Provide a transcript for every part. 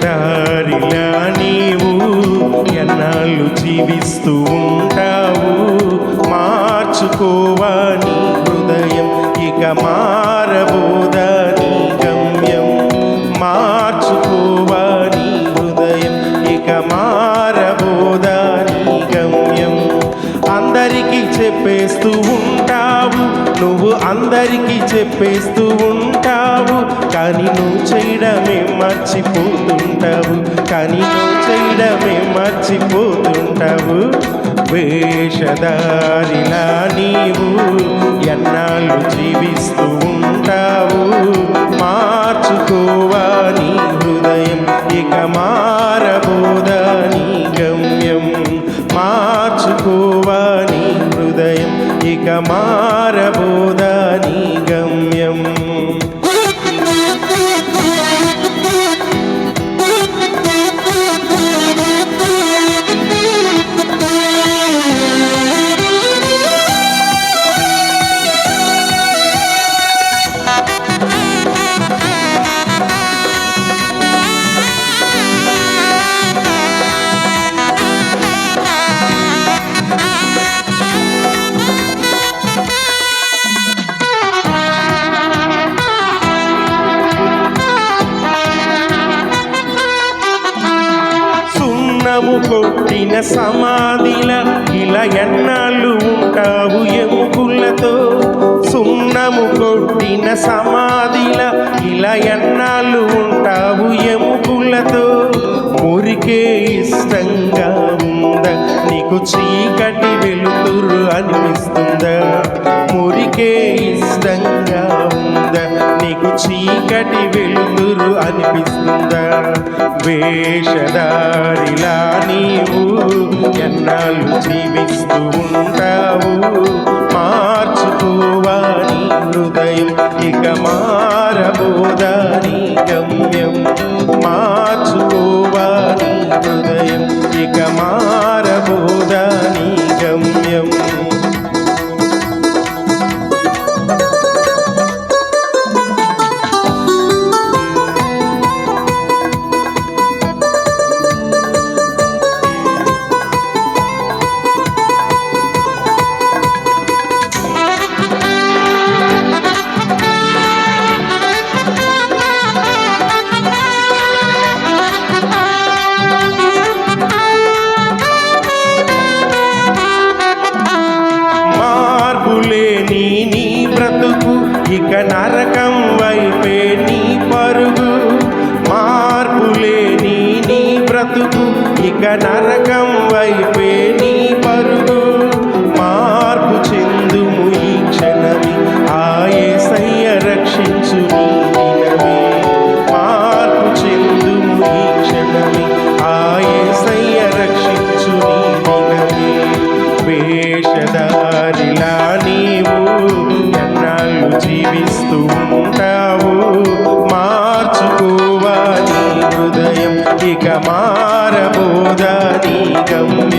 దారిలా నీవు ఎన్నాళ్ళు జీవిస్తూ ఉంటావు? మార్చుకోవా నీ హృదయం ఇక మారబోదా నీ గమ్యం? మార్చుకోవా నీ హృదయం ఇక మారబోదా నీ గమ్యం? అందరికీ చెప్పేస్తూ ఉంటావు నువ్వు అందరికీ చెప్పేస్తూ ఉంటావు కానీ నువ్వు చేయడమే మర్చిపోతుంటావు. కానీ నువ్వు చేయడమే మర్చిపోతుంటావు. వేషధారిలా నీవు ఎన్నాళ్ళు జీవిస్తూ ఉంటావు. మార్చుకోవా నీ హృదయం ఇక మారబోదా నీ గమ్యం. మార్చుకోవా నీ హృదయం ఇక మారబోదా కొట్టిన సమాధిల ఇలా ఎన్నాళ్ళు ఉంటావు ఎముకులతో? సున్నము కొట్టిన సమాధిల ఇలా ఎన్నాళ్ళు ఉంటావు ఎముకులతో? మురికే ఇష్టంగా ఉందా నీకు చీకటి వెలుతురు అనిపిస్తుందా? మురికే ఇష్టంగా ఉందా నీకు చీకటి వెలుతురు అనిపిస్తుందా? వేషధారిలా నీవు ఎన్నాళ్ళు జీవిస్తూ ఉంటావు? మార్చుకోవా నీ హృదయం ఇక మారబోదా నీ గమ్యం? మార్చుకోవా నీ హృదయం ఇక మా ఇక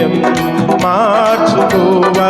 హృదయం మార్చుకోవా